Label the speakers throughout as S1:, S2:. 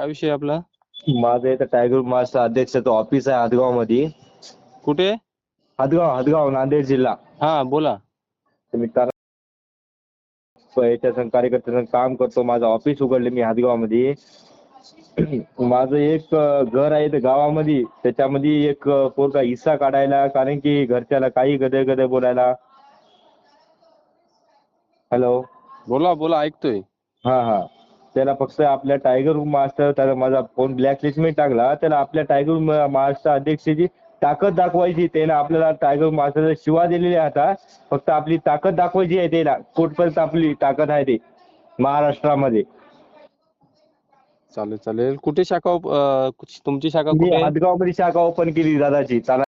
S1: काय विषय आपला?
S2: माझं इथं टायगर मास्टर अध्यक्षाचं ऑफिस आहे हदगावमध्ये
S1: कुठे?
S2: हदगाव हदगाव नांदेड जिल्हा.
S1: हा बोला.
S2: तारा- याच्या संग कार्यकर्त्याचं काम करतो. माझं ऑफिस उघडले मी हदगावमध्ये माझं एक अं, घर आहे इथं गावामध्ये. त्याच्यामध्ये एक अं, पोरगा हिस्सा काढायला कारण की घरच्याला काही गदे गदे बोलायला. हॅलो
S1: बोला बोला ऐकतोय.
S2: हा हा. त्याला फक्त आपल्या टायगर मास्टर त्याला माझा फोन ब्लॅकलिस्टमध्ये टाकला. त्याला आपल्या टायगर म- मास्टर अध्यक्षाची ताकद दाखवायची. त्याला आपल्याला टायगर मास्टर शिवा दिलेल्या आता. फक्त आपली ताकद दाखवायची आहे त्याला. कुठपर्यंत आपली ताकद आहे ते? महाराष्ट्रामध्ये.
S1: चालेल चालेल. कुठे शाखा अं, तुमची शाखा
S2: मी
S1: कुठे? आहे?
S2: हदगावमध्ये शाखा ओपन केली दादाची. चाला.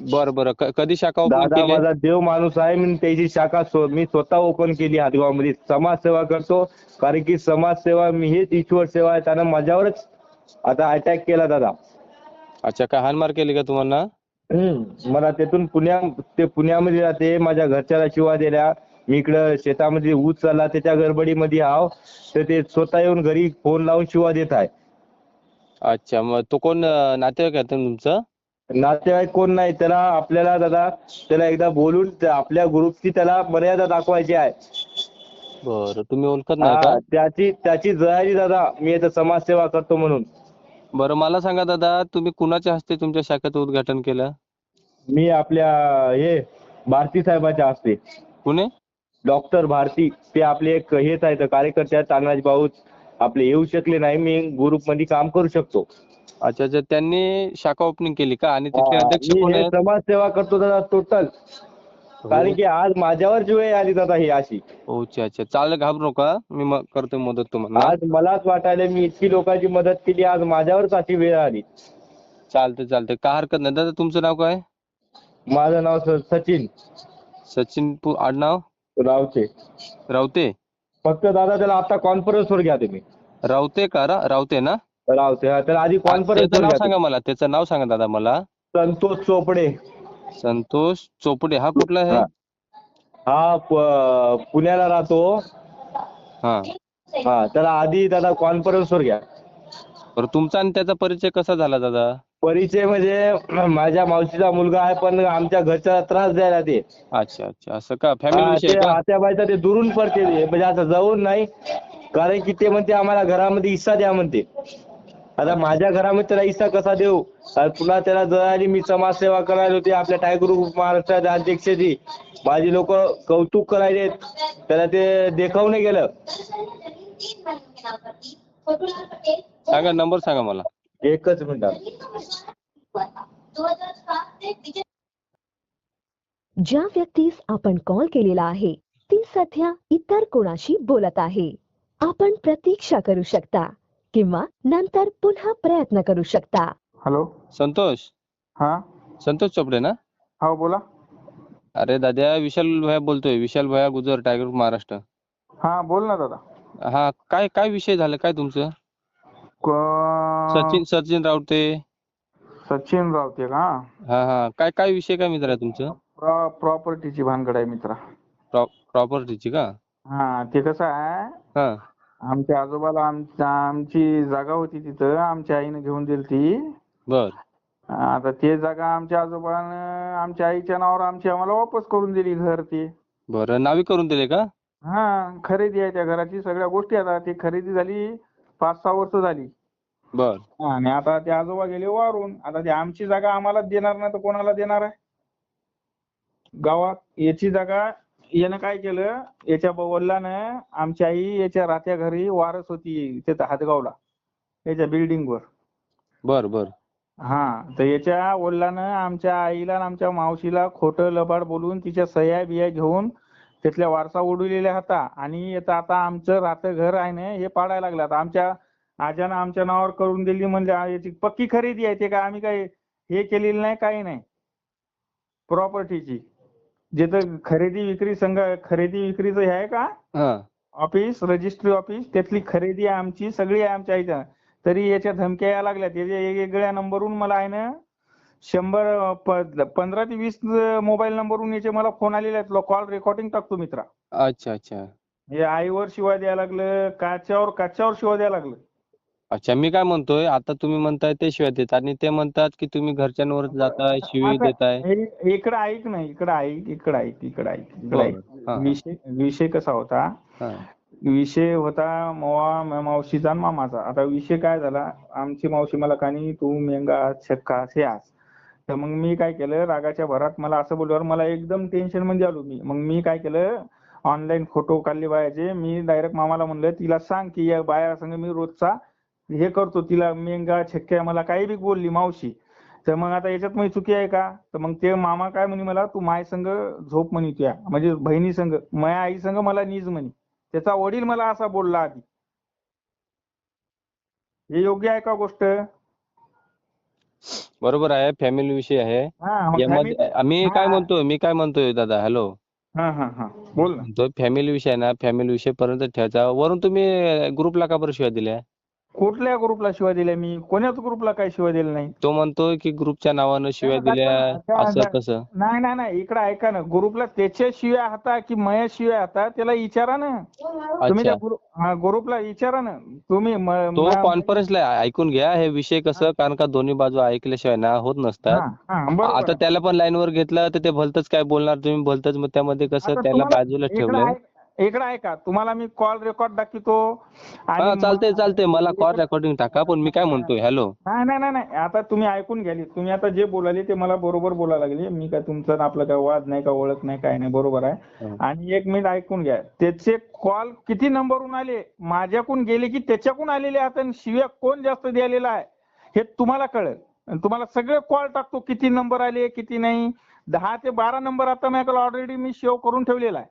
S1: बरं बरं. क- कधी शाखा ओपन
S2: दादा
S1: केली?
S2: माझा देव माणूस आहे मी त्याची शाखा स्व- मी स्वतः ओपन केली हदगावमध्ये समाजसेवा करतो कारण की समाजसेवा मी हेच ईश्वर सेवा आहे त्यानं माझ्यावरच आता अटॅक केला दादा.
S1: अच्छा काय हानमार केली का तुम्हाला?
S2: हम्म. मला तिथून पुण्या ते पुण्यामध्ये राहते माझ्या घरच्याला शिवा दिल्या. मी इकडं शेतामध्ये ऊस चालला त्याच्या गडबडीमध्ये हाव. तर ते स्वतः येऊन घरी फोन लावून शिवा देत आहे.
S1: अच्छा मग तो कोण अं, नातेवाईक आहे तुमचं?
S2: नातेवाईक कोण नाही त्याला आपल्याला दादा त्याला एकदा बोलून त्या- आपल्या ग्रुपची त्याला मर्यादा दाखवायची आहे.
S1: बरं तुम्ही ओळखत नाही
S2: हा,
S1: का?
S2: त्याची त्याची जबाबदारी दादा मी इथं समाजसेवा करतो म्हणून.
S1: बरं मला सांगा दादा तुम्ही कुणाच्या हस्ते तुमच्या शाखेचं उद्घाटन केलं?
S2: मी आपल्या हे भारती साहेबाच्या हस्ते.
S1: कुणी?
S2: डॉक्टर भारती ते आपले एक हेच आहेत कार्यकर्ते आहेत तानाजी भाऊ. आपले येऊ शकले नाही मी ग्रुपमध्ये काम करू शकतो.
S1: अच्छा अच्छा. त्यांनी शाखा ओपनिंग केली का? आणि तिथले अध्यक्ष
S2: मी
S1: कोण
S2: हे
S1: आहेत?
S2: समाजसेवा करतो दादा टोटल कारण की आज माझ्यावर जी वेळ आली दादा ही अशी.
S1: हो अच्छा अच्छा. चालेल घाबरू नका. मी करतो मदत तुम्हाला
S2: आज मलाच वाटायला मी इतकी लोकांची मदत केली आज माझ्यावरच अशी वेळ आली.
S1: चालतंय चालतंय. काय हरकत नाही. दादा तुमचं नाव काय?
S2: माझं नाव स- सचिन.
S1: सचिन पु- आडनाव?
S2: रावते.
S1: रावते?
S2: फक्त दादा त्याला आता कॉन्फरन्स वर घ्या तुम्ही.
S1: रावते का? रा- रावते ना?
S2: रावते हा त्याला आधी कॉन्फरन्स
S1: त्याचं नाव सांगा मला. त्याचं नाव सांगा दादा मला.
S2: संतोष चोपडे.
S1: संतोष चोपडे. हा कुठला आहे?
S2: हा. हा प- पुण्याला राहतो.
S1: हा.
S2: हा त्याला आधी दादा कॉन्फरन्स वर घ्या
S1: बरं तुमचा आणि त्याचा परिचय कसा झाला दादा?
S2: परिचय म्हणजे माझ्या मावशीचा मुलगा आहे पण आमच्या घरचा त्रास द्यायला ते.
S1: अच्छा अच्छा. असं का? फॅमिली
S2: हा,
S1: विषय
S2: ते
S1: आहे का?
S2: आत्याबाईचा ते दुरून पडते ते, म्हणजे असं जाऊन नाही. कारण की ते म्हणते आम्हाला घरामध्ये हिस्सा द्या म्हणते. आता माझ्या घरामध्ये त्याला हिस्सा कसा देऊ? आणि पुन्हा त्याला जळाली मी समाजसेवा करायला होती आपल्या टायगर ग्रुप महाराष्ट्राच्या अध्यक्षाची. माझी लोक कौतुक करायले त्याला ते देखावणे गेलं.
S1: सांगा नंबर सांगा मला.
S2: एकच मिनिट.
S3: ज्या व्यक्तीस आपण कॉल केलेला आहे ती सध्या इतर कोणाशी बोलत आहे. आपण प्रतीक्षा करू शकता. किंवा नंतर पुन्हा प्रयत्न करू शकता.
S4: हॅलो.
S1: संतोष.
S4: हा.
S1: संतोष चोपडे ना?
S4: हो बोला.
S1: अरे दादा विशाल भैया बोलतोय. विशाल भैया गुजर टायगर महाराष्ट्र.
S4: हा बोल ना दादा.
S1: हा काय काय विषय झाला? काय तुमचं?
S4: क-
S1: सचिन सचिन रावते
S4: सचिन रावते का?
S1: हा हा. काय काय विषय काय मित्र आहे तुमचं?
S4: प्रॉ- प्रॉपर्टीची भानगड आहे मित्रा.
S1: प्रॉपर्टीची का?
S4: हा ते कसं आहे?
S1: हा.
S4: आमच्या आजोबाला आमची जागा होती तिथं. आमच्या आईने घेऊन दिली ती.
S1: बर.
S4: आता ते जागा आमच्या आजोबानं आमच्या आईच्या नावावर आमची आम्हाला वापस करून दिली घर ते.
S1: बरं. नावी करून दिले का?
S4: हा खरेदी आहे त्या घराची. सगळ्या गोष्टी आता ती खरेदी झाली पाच सहा वर्ष झाली.
S1: बर.
S4: आणि आता ते आजोबा गेले वारून. आता ती आमची जागा आम्हालाच देणार नाही तर कोणाला देणार आहे? गावात याची जागा यानं काय केलं? याच्या वडिलानं आमची आई याच्या राहत्या घरी वारस होती तिथं हातगावला याच्या बिल्डिंगवर
S1: बर बर.
S4: हा तर याच्या वडिलानं आमच्या आईला आणि आमच्या मावशीला खोटं लबाड बोलून तिच्या सह्या बिया घेऊन तिथल्या वारसा उडविलेला होता. आणि याचं आता आमचं राहतं घर आहे ना हे पाडायला लागलं. आता आमच्या आज्यानं आमच्या नावावर करून दिली म्हणजे याची पक्की खरेदी आहे ते काय आम्ही काय हे केलेलं नाही काही नाही. प्रॉपर्टीची जिथं खरेदी विक्री संघ खरेदी विक्रीचं हे आहे का?
S1: हा.
S4: ऑफिस रजिस्ट्री ऑफिस त्यातली खरेदी आहे आमची सगळी आहे आमच्या आईच्या तरी याच्या धमक्या यायला लागल्या वेगवेगळ्या नंबरवरून मला आहे ना शंभर पंधरा ते वीस मोबाईल नंबरवरून याचे मला फोन आलेले आहेत. कॉल रेकॉर्डिंग टाकतो मित्रा.
S1: अच्छा अच्छा.
S4: हे आईवर शिवाय द्यायला लागलं काच्यावर काच्यावर शिवाय द्यायला लागलं.
S1: अच्छा मी काय म्हणतोय आता तुम्ही म्हणताय ते शिव्या देतात आणि ते म्हणतात की तुम्ही घरच्यांवर जाताय शिवी देताय.
S4: इकडं ऐक ना इकडं ऐक इकडं ऐक इकडं ऐक. इकडं ऐक.
S1: बरं.
S4: विषय विषय कसा होता?
S1: हा.
S4: विषय होता मावा मावशीचा आणि मामाचा. आता विषय काय झाला? आमची मावशी मला कानी तू मेंगा छक्का हे आस तर मग मी काय केलं? रागाच्या भरात मला असं बोलल्यावर मला एकदम टेन्शनमध्ये आलो मी. मग मी काय केलं? ऑनलाईन फोटो काढले बायाचे. मी डायरेक्ट मामाला म्हणलं तिला सांग की या बाया संग मी रोजचा हे करतो तिला मेंगा छक्क्या मला काही बी बोलली मावशी तर मग आता याच्यात माझी चुकी आहे का? तर मग ते मामा काय म्हणे मला तू माय संग झोप म्हणे तुया म्हणजे बहिणी संग माया आई संग मला नीज म्हणे त्याचा वडील मला असा बोलला आधी. हे योग्य आहे का गोष्ट?
S1: बरोबर आहे फॅमिली विषय आहे.
S4: हा
S1: आम्ही काय. म्हणतोय मी काय म्हणतोय दादा हॅलो?
S4: हा हा हा बोल ना.
S1: तो फॅमिली विषय आहे ना फॅमिली विषय पर्यंत ठेवायचा. वरून तुम्ही ग्रुपला का बरं शिव्या दिल्या?
S4: कुठल्या ग्रुपला शिवाय दिल्या मी? कोण्याच ग्रुपला काय शिवाय दिलं नाही?
S1: तो म्हणतोय की ग्रुपच्या नावानं शिव्या दिल्या असं तसं.
S4: नाही नाही नाही इकडे ऐका ना. ग्रुपला त्याच्या शिव्या हाता की मया शिव्या हाता त्याला विचारा ना. तुम्ही त्या ग्रुपला विचारा ना. तुम्ही
S1: तो कॉन्फरन्सला ऐकून घ्या. हे विषय कसं कारण का दोन्ही बाजू ऐकल्याशिवाय ना होत नसतात. आता. त्याला पण लाईन वर घेतलं तर ते भलतच काय बोलणार? तुम्ही भलतच मग त्यामध्ये कसं त्याला बाजूला
S4: ऐक- इकडं ऐका तुम्हाला मी कॉल रेकॉर्ड दाखवतो
S1: हा
S4: आणि
S1: चालतंय चालतंय. मला कॉल रेकॉर्डिंग टाका पण मी काय म्हणतोय? हॅलो
S4: नाही नाही नाही आता तुम्ही ऐकून घ्याली. तुम्ही आता जे बोलाले ते मला बरोबर बोलायला लागले. मी काय तुमचं आपलं काय वाद नाही का ओळख नाही काय नाही बरोबर आहे. आणि एक मिनिट ऐकून घ्या. त्याचे कॉल किती नंबरहून आले? माझ्याकडून गेले की त्याच्याकडून आलेले आणि शिव्या कोण जास्त द्यालेला आहे? हे तुम्हाला कळेल. तुम्हाला सगळे कॉल टाकतो. किती नंबर आले किती नाही? दहा ते बारा नंबर आता माझ्याकडे ऑलरेडी मी सेव्ह करून ठेवलेला आहे.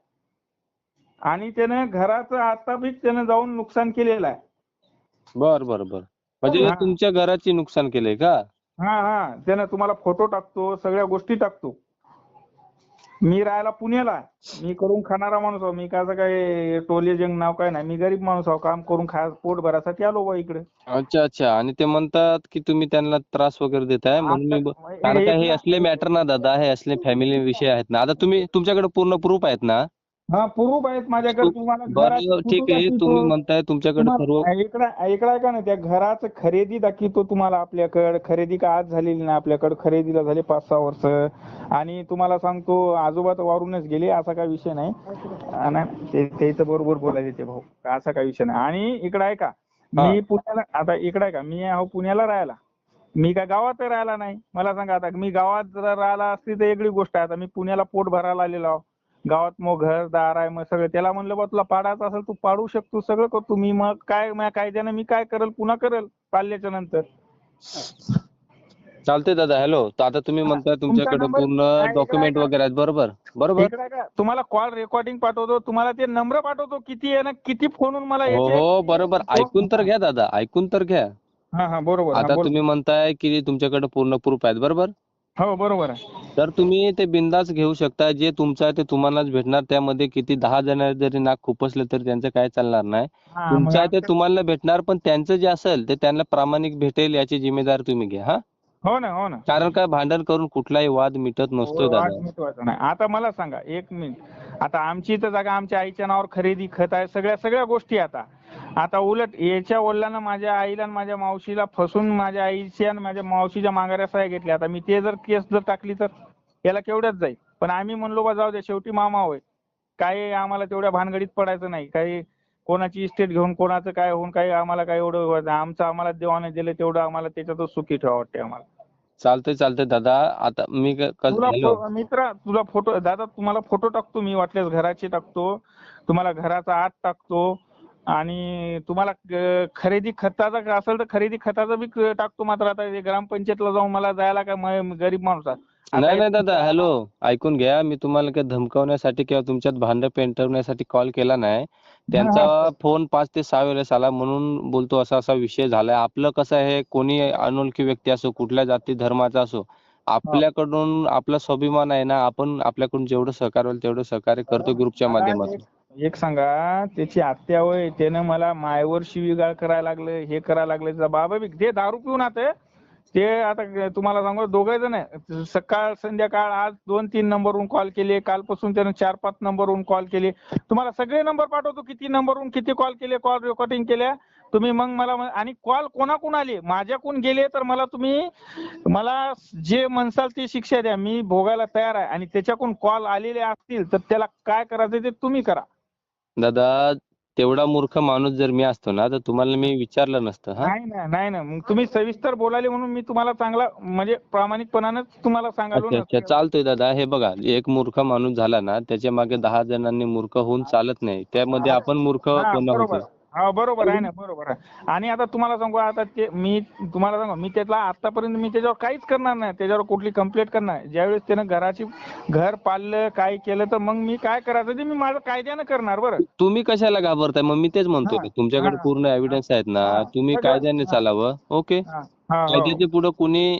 S4: आणि त्यानं घराचं आता बी त्यानं जाऊन नुकसान केलेलं आहे.
S1: बर बर बर. म्हणजे
S4: हा.
S1: तुमच्या घराची नुकसान केलंय का?
S4: हा हा. त्यानं तुम्हाला फोटो टाकतो सगळ्या गोष्टी टाकतो. मी राहायला पुण्याला आहे. मी करून खाणारा माणूस आहो. मी काय असं काय टोले जंग नाव काय नाही. मी गरीब माणूस आहो. काम करून खा पोट भरासाठी आलो बा इकडे.
S1: अच्छा अच्छा. आणि ते म्हणतात की तुम्ही त्यांना त्रास वगैरे देताय? म्हणून मी ब- कारण का हे असले मॅटर ना दादा. हे असले फॅमिली विषय आहेत ना. आता तुम्ही तुमच्याकडे पूर्ण प्रूफ आहेत ना?
S4: हा प्रूफ आहेत माझ्याकडे. तुम्हाला
S1: बरं
S4: घरात
S1: ठीक आहे. तुम्ही. म्हणताय तुमच्याकडे सर्व
S4: तुम्हाला- इकडं इकडं का ना त्या घराचं खरेदी दाखवतो तुम्हाला आपल्याकडे. खरेदी का आज झालेली नाही आपल्याकडे. खरेदीला झाले पाच सहा वर्ष. आणि तुम्हाला सांगतो आजोबा तर वारूनच गेले असा काही विषय नाही. आणि ते ते तर बरोबर बोलायचे ते भाऊ. असा काही विषय नाही. आणि इकडं आहे का मी पुण्याला आता इकडं आहे का मी आहो पुण्याला राहायला. मी काय गावात राहायला नाही. मला सांगा आता मी गावात जर राहिला असती तर वेगळी गोष्ट आहे. आता मी पुण्याला पोट भरायला आलेलो आहो. गावात मग घर दार आहे मग सगळं. त्याला म्हणलं बा तुला पाडायचं असेल तू पाडू शकतो सगळं करतो मी मग काय माझ्या कायद्यानं मी काय करेल पुन्हा करेल पाळल्याच्या नंतर.
S1: चालतंय दादा हॅलो. तर आता तुम्ही म्हणताय तुमच्याकडे
S4: number
S1: पूर्ण डॉक्युमेंट
S4: आहे
S1: वगैरे आहेत. बरोबर? बरोबर?
S4: इकडे का तुम्हाला कॉल रेकॉर्डिंग पाठवतो तुम्हाला ते नंबर पाठवतो किती आहे ना किती फोनून मला
S1: हो
S4: येते
S1: हो बरोबर. ऐकून तर घ्या दादा ऐकून तर घ्या.
S4: हा हा बरोबर हा,
S1: आता
S4: बोल.
S1: तुम्ही म्हणताय की तुमच्याकडे पूर्ण प्रूफ आहेत बरोबर?
S4: हो बरोबर आहे.
S1: तर तुम्ही ते बिंदास घेऊ शकता. जे तुमचं आहे ते तुम्हालाच भेटणार. त्यामध्ये किती दहा जण जरी नाक खुपसले तरी त्यांचं काय चालणार नाही.
S4: हा, मग
S1: तुमचं आहे ते तुम्हाला भेटणार पण त्यांचं जे असेल ते त्यांना प्रामाणिक भेटेल याची जिम्मेदारी तुम्ही घ्या हा.
S4: हो ना हो ना.
S1: कारण काय भांडण करून कुठलाही वाद मिटत नसतोय
S4: वाद
S1: दादा.
S4: नाही. आता मला सांगा एक मिनिट. आता आमची तर जागा आमच्या आईच्या नावावर खरेदी खत आहे सगळ्या सगळ्या गोष्टी आता. आता उलट याच्या वडिलांना माझ्या आईला आणि माझ्या मावशीला फसून माझ्या आईच्या आणि माझ्या मावशीच्या माघाऱ्या सह्या घेतल्या. आता मी ते जर केस जर टाकली तर याला केवढ्याच जाईल? पण आम्ही म्हणलो बा जाऊ दे शेवटी मामा होय. काय आम्हाला तेवढ्या भानगडीत पडायचं नाही. काही कोणाची इस्टेट घेऊन कोणाचं काय होऊन काही आम्हाला काय एवढं आमचं आम्हाला देवाने दिलं तेवढं आम्हाला त्याच्यातच सुखी ठेवा वाटते आम्हाला.
S1: चालतंय चालतंय दादा. आता मी
S4: तुला मित्रा तुला फोटो दादा तुम्हाला फोटो टाकतो मी वाटल्यास घराचे टाकतो. तुम्हाला घराचा आत टाकतो. आणि तुम्हाला खरेदी खताचा असेल तर खरेदी खताचा बी टाकतो मात्र आता ग्रामपंचायतला जाऊन मला जायला काय म- गरीब माणूस
S1: नाही नाही दादा हॅलो ऐकून घ्या. मी तुम्हाला काही धमकावण्यासाठी किंवा तुमच्यात भांडण पेटवण्यासाठी कॉल केला नाही. त्यांचा फोन पाच ते सहा वेळेस आला म्हणून बोलतो असा असा विषय झालाय. आपलं कसं आहे कोणी अनोळखी व्यक्ती असो कुठल्या जाती धर्माचा असो आपल्याकडून आपला स्वाभिमान आहे ना आपण आपल्याकडून जेवढं सहकार्य होईल तेवढं सहकार्य करतो ग्रुपच्या माध्यमातून.
S4: एक- सांगा त्याची आत्या होय त्यानं मला मायवर शिवीगाळ करायला लागलं हे करायला लागलं त्याचा बाबा बी ते दारू पिऊन आता. ते आता तुम्हाला सांगू दोघे जण सकाळ संध्याकाळ आज दोन तीन नंबरवरून कॉल केले. कालपासून त्यानं चार पाच नंबरवरून कॉल केले. तुम्हाला सगळे नंबर पाठवतो किती नंबरवरून किती कॉल केले कॉल रेकॉर्डिंग केल्या. तुम्ही मग मला म्हण- आणि कॉल कोणाकडून आले? माझ्याकडून गेले तर मला तुम्ही मला जे म्हणसाल ती शिक्षा द्या. मी भोगायला तयार आहे आणि त्याच्याकडून कॉल आलेले असतील तर त्याला काय करायचं ते तुम्ही करा.
S1: दादा तेवढा मूर्ख माणूस जर मी असतो ना तर तुम्हाला मी विचारलं नसतं हा?
S4: नाही ना नाही ना मग तुम्ही सविस्तर बोलाले म्हणून मी तुम्हाला चांगला म्हणजे प्रामाणिकपणानं तुम्हाला सांगालो
S1: अच्छा
S4: ना.
S1: अच्छा चालतंय दादा. हे बघा एक मूर्ख माणूस झाला ना त्याच्यामागे दहा जणांनी मूर्ख होऊन चालत नाही. त्यामध्ये आपण मूर्ख
S4: हा, बरोबर. हा बरोबर आहे ना बरोबर आहे. आणि आता तुम्हाला सांगू आता ते मी तुम्हाला सांगू मी त्यातला आतापर्यंत मी त्याच्यावर काहीच करणार नाही त्याच्यावर कुठली कंप्लेंट करणार नाही. ज्यावेळेस त्यानं घराची घर पाळलं काय केलं तर मग मी काय करायचं ते मी माझं कायद्यानं करणार बरं.
S1: तुम्ही कशाला घाबरताय? मग मी तेच म्हणतोय
S4: हा,
S1: तुमच्याकडे पूर्ण एव्हिडन्स आहेत ना तुम्ही कायद्याने. चालावं ओके?
S4: हा, हा, हो.
S1: कायद्याच्या पुढे कुणी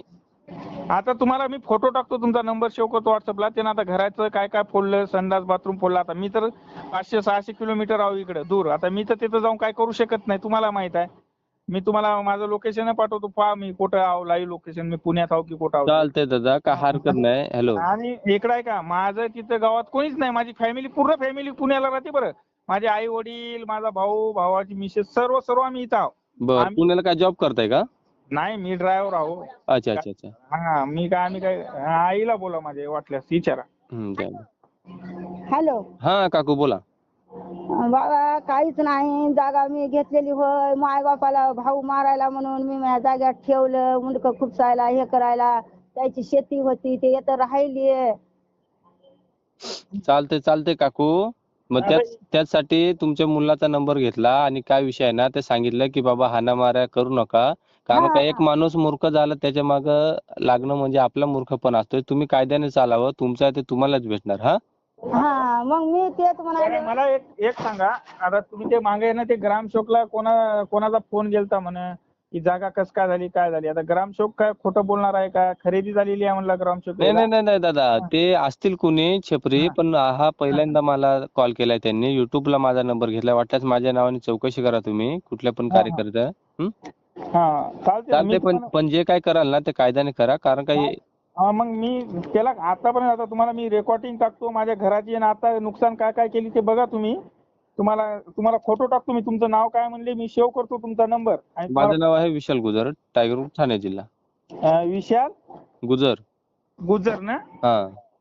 S4: आता तुम्हाला मी फोटो टाकतो तुमचा नंबर सेव्ह करतो व्हॉट्सअपला त्यानं आता घराचं काय काय फोडलं संडास बाथरूम फोडलं आता. मी तर पाचशे सहाशे किलोमीटर आहो इकडे दूर. आता मी तर तिथं जाऊन काय करू शकत नाही तुम्हाला माहीत आहे. मी तुम्हाला माझं लोकेशन पाठवतो. पहा मी कुठं आहो लाईव्ह लोकेशन मी पुण्यात आहो की कुठं आहो.
S1: चालतंय दादा काय हरकत नाही. हॅलो
S4: आणि इकडं आहे का माझं तिथं गावात कोणीच नाही. माझी फॅमिली पूर्ण फॅमिली पुण्याला राहते बरं. माझे आई वडील माझा भाऊ भावाची मिसेस सर्व सर्व आम्ही इथं आहो.
S1: बर
S4: आम्ही-
S1: पुण्याला काय जॉब करताय का?
S4: नाही मी ड्रायव्हर आहो.
S1: अच्छा अच्छा अच्छा.
S4: हा मी काय आम्ही काय आईला बोला माझे वाटल्यास विचारा.
S1: हम्म.
S5: हॅलो.
S1: हा काकू बोला.
S5: बाबा काहीच नाही. जागा मी घेतलेली होय. माय बापाला भाऊ मारायला म्हणून मी माझ्या जाग्यात ठेवलं. मुंडकं खुपसायला हे करायला. त्याची शेती होती ते येतं राहिली
S1: चालते चालते काकू. मग
S4: हा,
S1: त्याच त्यासाठी तुमच्या मुलाचा नंबर घेतला आणि काय विषय आहे ना ते सांगितलं की बाबा हाणामाऱ्या करू नका. कारण का. एक माणूस मूर्ख झाला त्याच्या माग लागणं म्हणजे आपला मूर्खपणा असतोय. तुम्ही कायद्याने चालावं तुमचं आहे ते तुम्हालाच भेटणार हा?
S5: हा मग मी तेच म्हणाले.
S4: मला एक एक सांगा आता तुम्ही ते मागे ना ते ग्रामसेवकला कोणा कोणाचा फोन गेलता म्हणे की जागा कस काय झाली काय झाली? आता ग्रामसेवक काय खोटं बोलणार आहे का? खरेदी झालेली आहे म्हणला ग्रामसेवक
S1: नाही नाही नाही नाही दादा ते असतील कुणी छपरी. पण हा पहिल्यांदा मला कॉल केलाय त्यांनी. YouTube ला माझा नंबर घेतलाय. वाटल्यास माझ्या नावाने चौकशी करा तुम्ही कुठल्या पण
S4: हा, हा.
S1: कार्यकर्त्या. हं?
S4: हा चालते
S1: पण पण जे काय कराल ना ते कायद्याने करा कारण का हे-
S4: मग मी त्याला आतापर्यंत आता तुम्हाला मी रेकॉर्डिंग टाकतो माझ्या घराची आणि आता नुकसान काय काय केली ते बघा तुम्ही. तुम्हाला तुम्हाला फोटो टाकतो मी तुमचं नाव काय म्हणले मी सेव्ह करतो तुमचा नंबर आणि
S1: माझं नाव आहे विशाल गुजर टायगर ग्रुप ठाणे जिल्हा.
S4: विशाल?
S1: गुजर.
S4: गुजर ना?
S1: हा.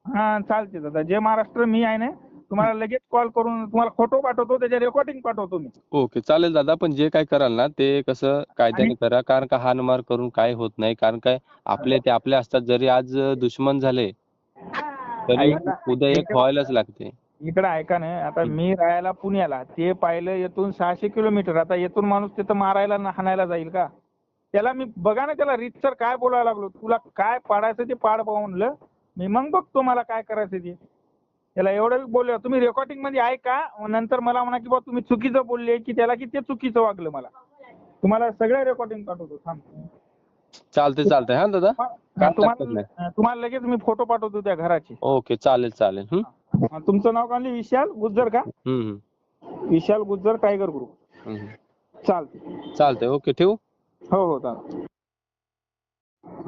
S4: हा चालते दादा. जय महाराष्ट्र मी आहे ना? तुम्हाला लगेच कॉल करून तुम्हाला फोटो पाठवतो त्याचे रेकॉर्डिंग पाठवतो मी.
S1: ओके चालेल दादा पण जे काय कराल ना ते कसं कायद्याने करा कारण का हाणमार करून काय होत नाही कारण काय आपले ते आपले असतात जरी आज दुश्मन झाले तरी
S4: ऐका-
S1: उद्या एक व्हायलाच लागते.
S4: इकडे ऐका ना आता मी राहायला पुण्याला ते पाहिलं येथून सहाशे किलोमीटर आता येथून माणूस तिथं मारायला न हाणायला जाईल का? त्याला मी बघा ना त्याला रीतसर काय बोलायला लागलो तुला काय पाडायचं ते पाड पाहून मी मग बघतो मला काय करायचं ते. त्याला एवढं बोललो तुम्ही रेकॉर्डिंगमध्ये ऐका नंतर मला म्हणा की बा तुम्ही चुकीचं बोलले की त्याला की ते चुकीचं वागलं मला. तुम्हाला सगळं रेकॉर्डिंग पाठवतो थांब.
S1: चालते चालते हा दादा?
S4: हा,
S1: काय हरकत
S4: तुम्हाला तुम्हाला लगेच मी फोटो पाठवतो त्या घराचे.
S1: ओके चालेल चालेल. हं?
S4: हा, तुमचं नाव काय? म्हणले? विशाल गुज्जर का?
S1: हं,
S4: विशाल गुज्जर टायगर ग्रुप.
S1: हं, हं.
S4: चालते
S1: चालतंय ओके ठेवू?
S4: हो हो चालते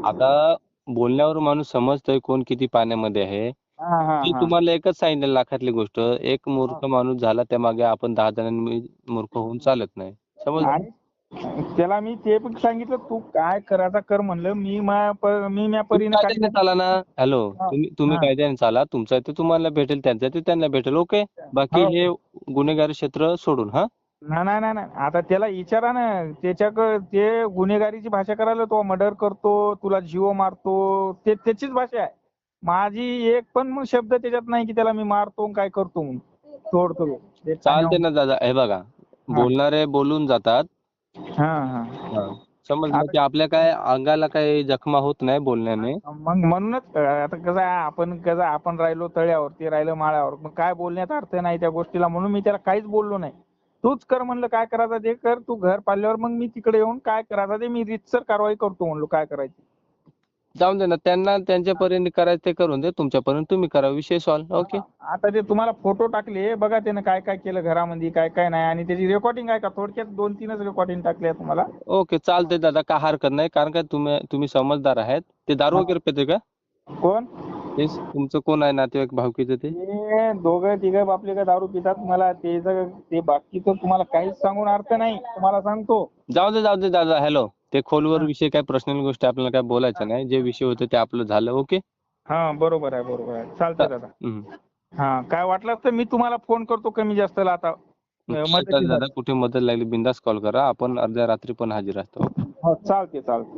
S1: आता बोलण्यावर माणूस समजतोय कोण किती पाण्यामध्ये आहे.
S4: हा हा हा.
S1: तुम्हाला एकच सांगितलं लाखातली गोष्ट एक मूर्ख माणूस झाला त्या मागे आपण दहा जणांनी मूर्ख होऊन चालत नाही समजलं
S4: आणि त्याला मी ते पण सांगितलं तू काय करायचा कर म्हणलं मी मा प- मी म्या
S1: तुम्ही
S4: परीने
S1: कायद्याने चाला ना हॅलो
S4: हा,
S1: तुम्ही तुम्ही
S4: हा.
S1: कायद्याने चाला तुमचं ते तुम्हाला भेटेल त्यांचं ते त्यांना भेटेल ओके बाकी
S4: हो.
S1: हे गुन्हेगारी क्षेत्र सोडून हा
S4: नाही नाही नाही नाही. आता त्याला विचारा ना त्याच्या ते गुन्हेगारीची भाषा करायला तो मर्डर करतो तुला जीव मारतो ते त्याचीच भाषा आहे माझी एक पण शब्द त्याच्यात नाही की त्याला मी मारतो काय करतो म्हणून. सोडतो
S1: चालते ना दादा हे बघा. बोलणारे बोलून जातात.
S4: हा हा.
S1: समजलं की आपल्या काय अंगाला काही जखमा होत नाही बोलण्याने?
S4: मग म्हणूनच आता कसं आहे आपण कसं आपण राहिलो तळ्यावर ते राहिलं माळ्यावर मग काय बोलण्यात अर्थ नाही त्या गोष्टीला म्हणून मी त्याला काहीच बोललो नाही. तूच कर म्हणलं काय करायचं ते कर तू घर पाळल्यावर मग मी तिकडे येऊन काय करायचं ते मी रितसर कारवाई करतो म्हणलो काय करायची.
S1: जाऊन दे ना त्यांना त्यांच्यापर्यंत करायचं ते करून दे तुमच्यापर्यंत तुम्ही करा विषय सॉल्व्ह ओके
S4: आता ते तुम्हाला फोटो टाकले बघा त्यानं काय काय केलं घरामध्ये काय काय नाही आणि त्याची रेकॉर्डिंग आहे का? थोडक्यात दोन तीनच रेकॉर्डिंग टाकले तुम्हाला.
S1: ओके चालते दादा काय हरकत नाही कारण काय तुम्ही तुम्ही समजदार आहेत. ते दारू. वगैरे पिते का?
S4: कोण?
S1: तेच तुमचं कोण आहे नातेवाईक भावकीचं ते?
S4: ते दोघं तिघं बापले का दारू पितात मला ते जर- ते बाकीचं तुम्हाला काहीच सांगून अर्थ नाही तुम्हाला सांगतो.
S1: जाऊ दे जाऊ दे दादा हॅलो ते खोलवर विषय काय पर्सनल गोष्ट आपल्याला काय बोलायचं नाही. जे विषय होते ते आपलं झालं. ओके
S4: हा बरोबर आहे बरोबर आहे. चालतंय दादा.
S1: हम्म.
S4: हा काय वाटलं तर मी तुम्हाला फोन करतो कमी जास्त आता? मदतीसाठी.
S1: दादा कुठे मदत लागली बिंदास कॉल करा. आपण अर्ध्या रात्री पण हजर असतो.
S4: हो चालते चालते